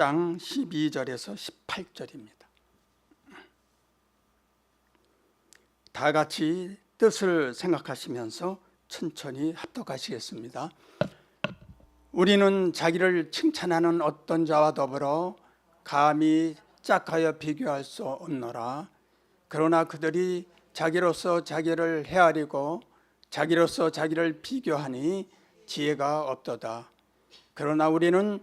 장 12절에서 18절입니다. 다 같이 뜻을 생각하시면서 천천히 합독하시겠습니다. 우리는 자기를 칭찬하는 어떤 자와 더불어 감히 짝하여 비교할 수 없노라. 그러나 그들이 자기로서 자기를 헤아리고 자기로서 자기를 비교하니 지혜가 없도다. 그러나 우리는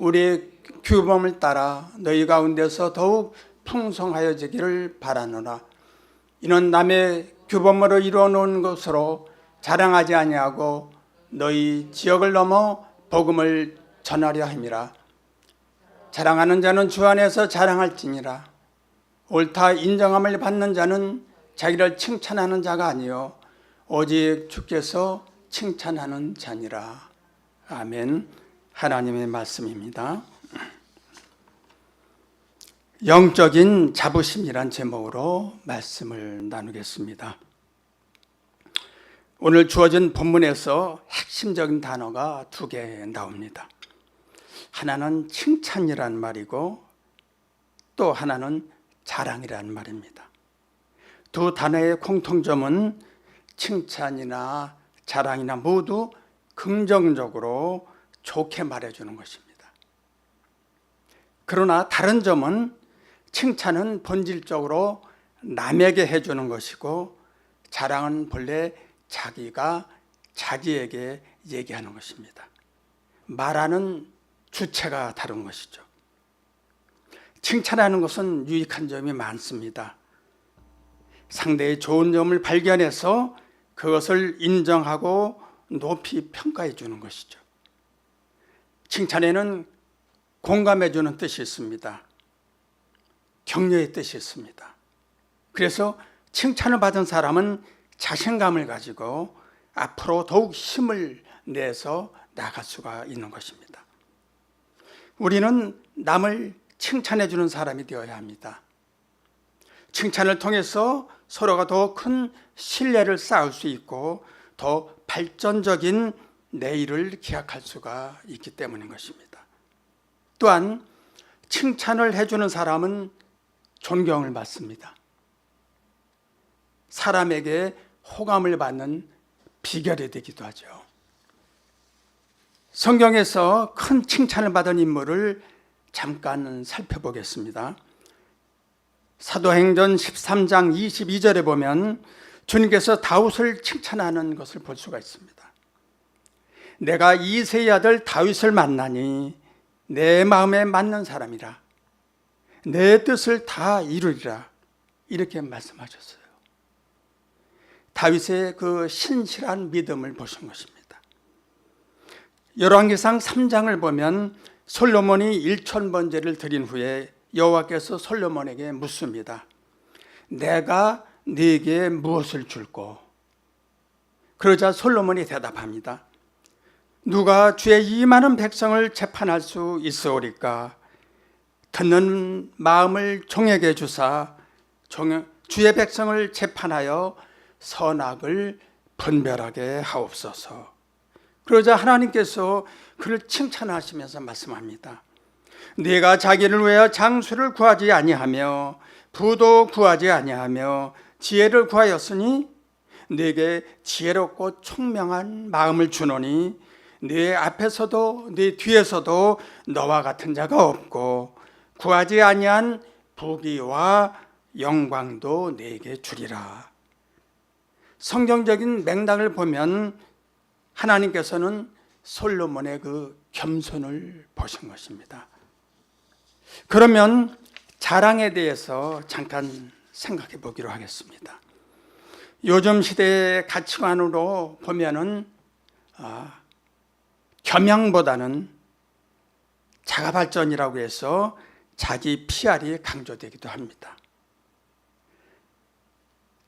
우리의 규범을 따라 너희 가운데서 더욱 풍성하여지기를 바라노라. 이는 남의 규범으로 이루어 놓은 것으로 자랑하지 아니하고 너희 지역을 넘어 복음을 전하려 함이라. 자랑하는 자는 주 안에서 자랑할지니라. 옳다 인정함을 받는 자는 자기를 칭찬하는 자가 아니요 오직 주께서 칭찬하는 자니라. 아멘. 하나님의 말씀입니다. 영적인 자부심이란 제목으로 말씀을 나누겠습니다. 오늘 주어진 본문에서 핵심적인 단어가 두 개 나옵니다. 하나는 칭찬이란 말이고 또 하나는 자랑이란 말입니다. 두 단어의 공통점은 칭찬이나 자랑이나 모두 긍정적으로 좋게 말해주는 것입니다. 그러나 다른 점은 칭찬은 본질적으로 남에게 해주는 것이고 자랑은 본래 자기가 자기에게 얘기하는 것입니다. 말하는 주체가 다른 것이죠. 칭찬하는 것은 유익한 점이 많습니다. 상대의 좋은 점을 발견해서 그것을 인정하고 높이 평가해 주는 것이죠. 칭찬에는 공감해 주는 뜻이 있습니다. 격려의 뜻이 있습니다. 그래서 칭찬을 받은 사람은 자신감을 가지고 앞으로 더욱 힘을 내서 나갈 수가 있는 것입니다. 우리는 남을 칭찬해 주는 사람이 되어야 합니다. 칭찬을 통해서 서로가 더 큰 신뢰를 쌓을 수 있고 더 발전적인 내일을 기약할 수가 있기 때문인 것입니다. 또한 칭찬을 해주는 사람은 존경을 받습니다. 사람에게 호감을 받는 비결이 되기도 하죠. 성경에서 큰 칭찬을 받은 인물을 잠깐 살펴보겠습니다. 사도행전 13장 22절에 보면 주님께서 다윗을 칭찬하는 것을 볼 수가 있습니다. 내가 이세의 아들 다윗을 만나니 내 마음에 맞는 사람이라 내 뜻을 다 이루리라 이렇게 말씀하셨어요. 다윗의 그 신실한 믿음을 보신 것입니다. 열왕기상 3장을 보면 솔로몬이 일천 번제를 드린 후에 여호와께서 솔로몬에게 묻습니다. 내가 네게 무엇을 줄고? 그러자 솔로몬이 대답합니다. 누가 주의 이 많은 백성을 재판할 수 있어오리까? 듣는 마음을 종에게 주사 주의 백성을 재판하여 선악을 분별하게 하옵소서. 그러자 하나님께서 그를 칭찬하시면서 말씀합니다. 네가 자기를 위하여 장수를 구하지 아니하며 부도 구하지 아니하며 지혜를 구하였으니 네게 지혜롭고 총명한 마음을 주노니 네 앞에서도 네 뒤에서도 너와 같은 자가 없고 구하지 아니한 부귀와 영광도 네게 주리라. 성경적인 맥락을 보면 하나님께서는 솔로몬의 그 겸손을 보신 것입니다. 그러면 자랑에 대해서 잠깐 생각해 보기로 하겠습니다. 요즘 시대의 가치관으로 보면은 아, 겸양보다는 자가 발전이라고 해서 자기 PR이 강조되기도 합니다.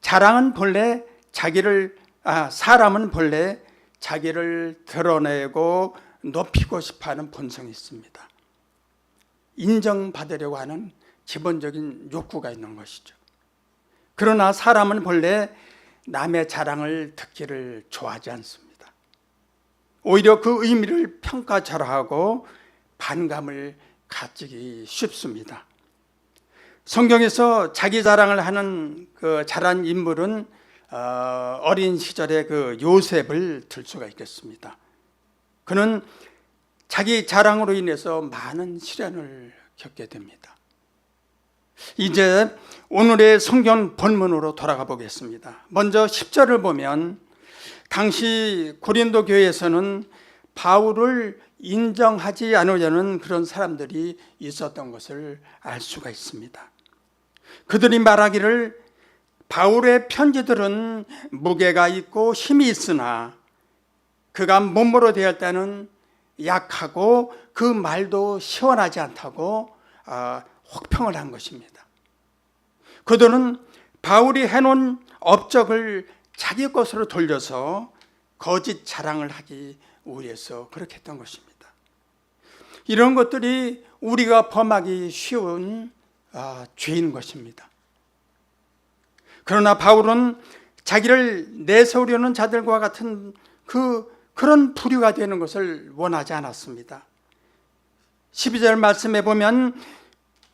자랑은 본래 자기를 아, 사람은 본래 자기를 드러내고 높이고 싶어하는 본성이 있습니다. 인정받으려고 하는 기본적인 욕구가 있는 것이죠. 그러나 사람은 본래 남의 자랑을 듣기를 좋아하지 않습니다. 오히려 그 의미를 평가절하하고 반감을 가지기 쉽습니다. 성경에서 자기 자랑을 하는 그 잘한 인물은 어, 어린 시절의 그 요셉을 들 수가 있겠습니다. 그는 자기 자랑으로 인해서 많은 시련을 겪게 됩니다. 이제 오늘의 성경 본문으로 돌아가 보겠습니다. 먼저 10절을 보면 당시 고린도 교회에서는 바울을 인정하지 않으려는 그런 사람들이 있었던 것을 알 수가 있습니다. 그들이 말하기를 바울의 편지들은 무게가 있고 힘이 있으나 그가 몸으로 대할 때는 약하고 그 말도 시원하지 않다고 아, 혹평을 한 것입니다. 그들은 바울이 해놓은 업적을 자기 것으로 돌려서 거짓 자랑을 하기 위해서 그렇게 했던 것입니다. 이런 것들이 우리가 범하기 쉬운 아, 죄인 것입니다. 그러나 바울은 자기를 내세우려는 자들과 같은 그 그런 부류가 되는 것을 원하지 않았습니다. 12절 말씀에 보면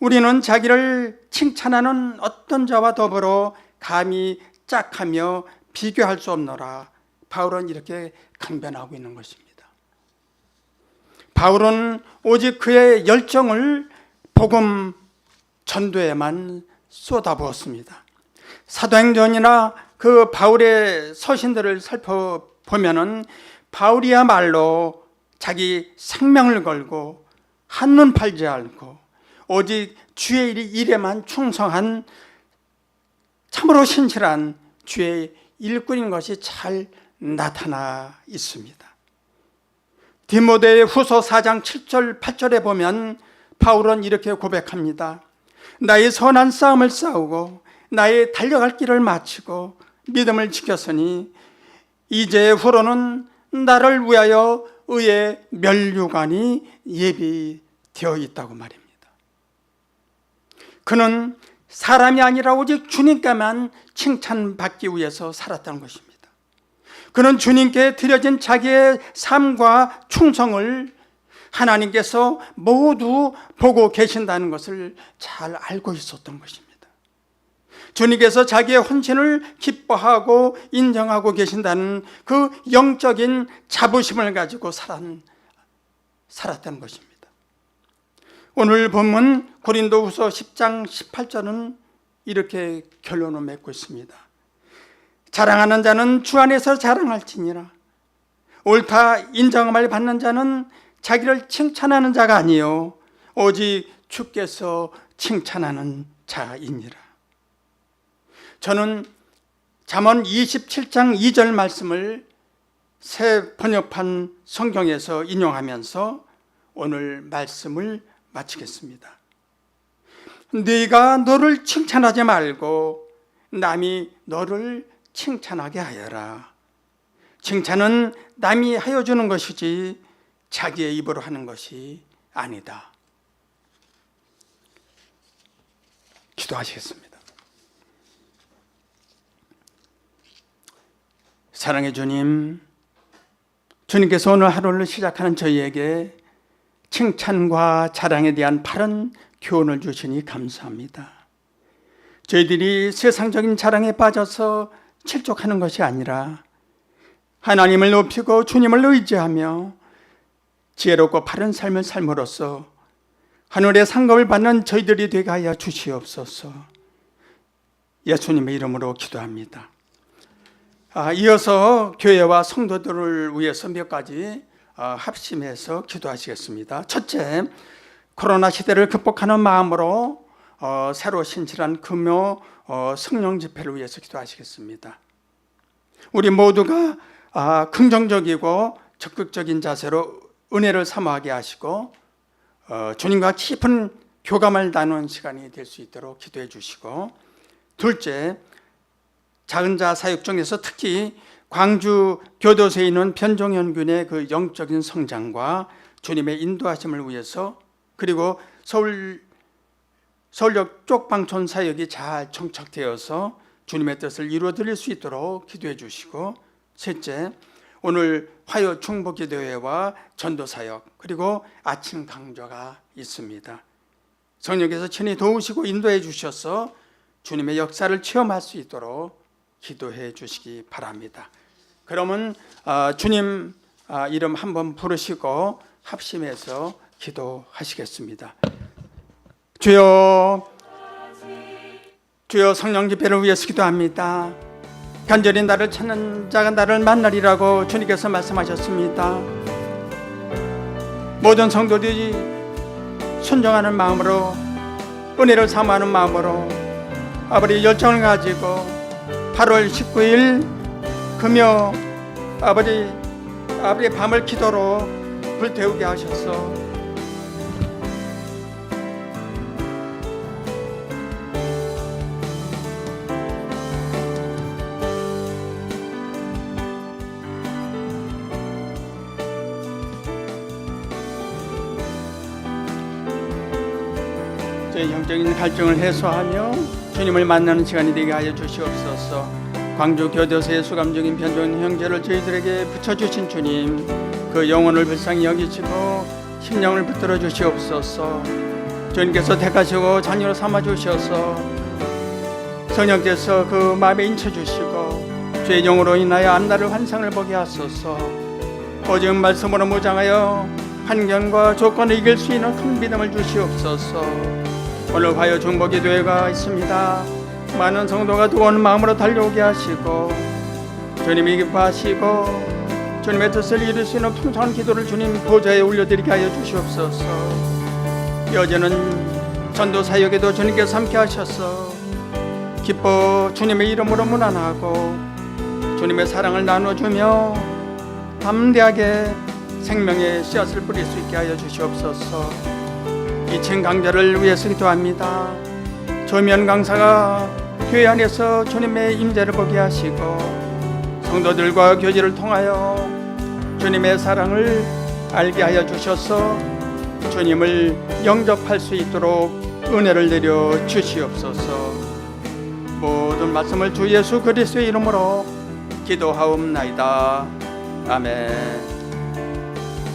우리는 자기를 칭찬하는 어떤 자와 더불어 감히 짝하며 비교할 수 없노라. 바울은 이렇게 강변하고 있는 것입니다. 바울은 오직 그의 열정을 복음 전도에만 쏟아부었습니다. 사도행전이나 그 바울의 서신들을 살펴보면은 바울이야말로 자기 생명을 걸고 한눈 팔지 않고 오직 주의 일에만 충성한 참으로 신실한 주의 일꾼인 것이 잘 나타나 있습니다. 디모데 후서 4장 7절 8절에 보면 바울은 이렇게 고백합니다. 나의 선한 싸움을 싸우고 나의 달려갈 길을 마치고 믿음을 지켰으니 이제 후로는 나를 위하여 의의 멸류관이 예비되어 있다고 말입니다. 그는 사람이 아니라 오직 주님께만 칭찬받기 위해서 살았다는 것입니다. 그는 주님께 드려진 자기의 삶과 충성을 하나님께서 모두 보고 계신다는 것을 잘 알고 있었던 것입니다. 주님께서 자기의 헌신을 기뻐하고 인정하고 계신다는 그 영적인 자부심을 가지고 살았, 살았다는 것입니다. 오늘 본문 고린도후서 10장 18절은 이렇게 결론을 맺고 있습니다. 자랑하는 자는 주 안에서 자랑할지니라. 옳다 인정함을 받는 자는 자기를 칭찬하는 자가 아니요 오직 주께서 칭찬하는 자이니라. 저는 잠언 27장 2절 말씀을 새 번역판 성경에서 인용하면서 오늘 말씀을 마치겠습니다. 네가 너를 칭찬하지 말고 남이 너를 칭찬하게 하여라. 칭찬은 남이 하여 주는 것이지 자기의 입으로 하는 것이 아니다. 기도하시겠습니다. 사랑의 주님, 주님께서 오늘 하루를 시작하는 저희에게 칭찬과 자랑에 대한 바른 교훈을 주시니 감사합니다. 저희들이 세상적인 자랑에 빠져서 실족하는 것이 아니라 하나님을 높이고 주님을 의지하며 지혜롭고 바른 삶을 삶으로써 하늘의 상급을 받는 저희들이 되게 하여 주시옵소서. 예수님의 이름으로 기도합니다. 아, 이어서 교회와 성도들을 위해서 몇 가지 어, 합심해서 기도하시겠습니다. 첫째, 코로나 시대를 극복하는 마음으로 어, 새로 신실한 금요 어, 성령 집회를 위해서 기도하시겠습니다. 우리 모두가 아, 긍정적이고 적극적인 자세로 은혜를 사모하게 하시고 어, 주님과 깊은 교감을 나누는 시간이 될 수 있도록 기도해 주시고 둘째 작은 자 사역 중에서 특히 광주 교도소에 있는 변종현 군의 그 영적인 성장과 주님의 인도하심을 위해서 그리고 서울 서울역 쪽 방촌 사역이 잘 정착되어서 주님의 뜻을 이루어 드릴 수 있도록 기도해 주시고 셋째 오늘 화요 충북기도회와 전도 사역 그리고 아침 강좌가 있습니다. 성령께서 친히 도우시고 인도해 주셔서 주님의 역사를 체험할 수 있도록 기도해 주시기 바랍니다. 그러면 아, 주님 아, 이름 한번 부르시고 합심해서 기도하시겠습니다. 주여 주여 성령 집회를 위해서 기도합니다. 간절히 나를 찾는 자가 나를 만나리라고 주님께서 말씀하셨습니다. 모든 성도들이 순종하는 마음으로 은혜를 사모하는 마음으로 아버지 열정을 가지고 8월 19일 금요 아버지 아버지 밤을 기도로 불태우게 하셔서 저희 영적인 갈증을 해소하며 주님을 만나는 시간이 되게 하여 주시옵소서. 광주 교도소에 수감 중인 변종 형제를 저희들에게 붙여주신 주님, 그 영혼을 불쌍히 여기시고 심령을 붙들어 주시옵소서. 주님께서 택하시고 자녀로 삼아 주셔서 성령께서 그 마음에 인쳐 주시고 주의 영으로 인하여 앞날을 환상을 보게 하소서. 오직 말씀으로 무장하여 환경과 조건을 이길 수 있는 큰 믿음을 주시옵소서. 오늘 화요 중보기도회가 있습니다. 많은 성도가 두어온 마음으로 달려오게 하시고 주님이 기뻐하시고 주님의 뜻을 이룰 수 있는 풍성한 기도를 주님 보좌에 올려드리게 하여 주시옵소서. 여전은 전도 사역에도 주님께서 함께 하셔서 기뻐 주님의 이름으로 문안하고 주님의 사랑을 나눠주며 담대하게 생명의 씨앗을 뿌릴 수 있게 하여 주시옵소서. 이층 강자를 위해서 기도합니다. 조면 강사가 교회 안에서 주님의 임재를 보게 하시고 성도들과 교제를 통하여 주님의 사랑을 알게 하여 주셔서 주님을 영접할 수 있도록 은혜를 내려 주시옵소서. 모든 말씀을 주 예수 그리스도의 이름으로 기도하옵나이다. 아멘.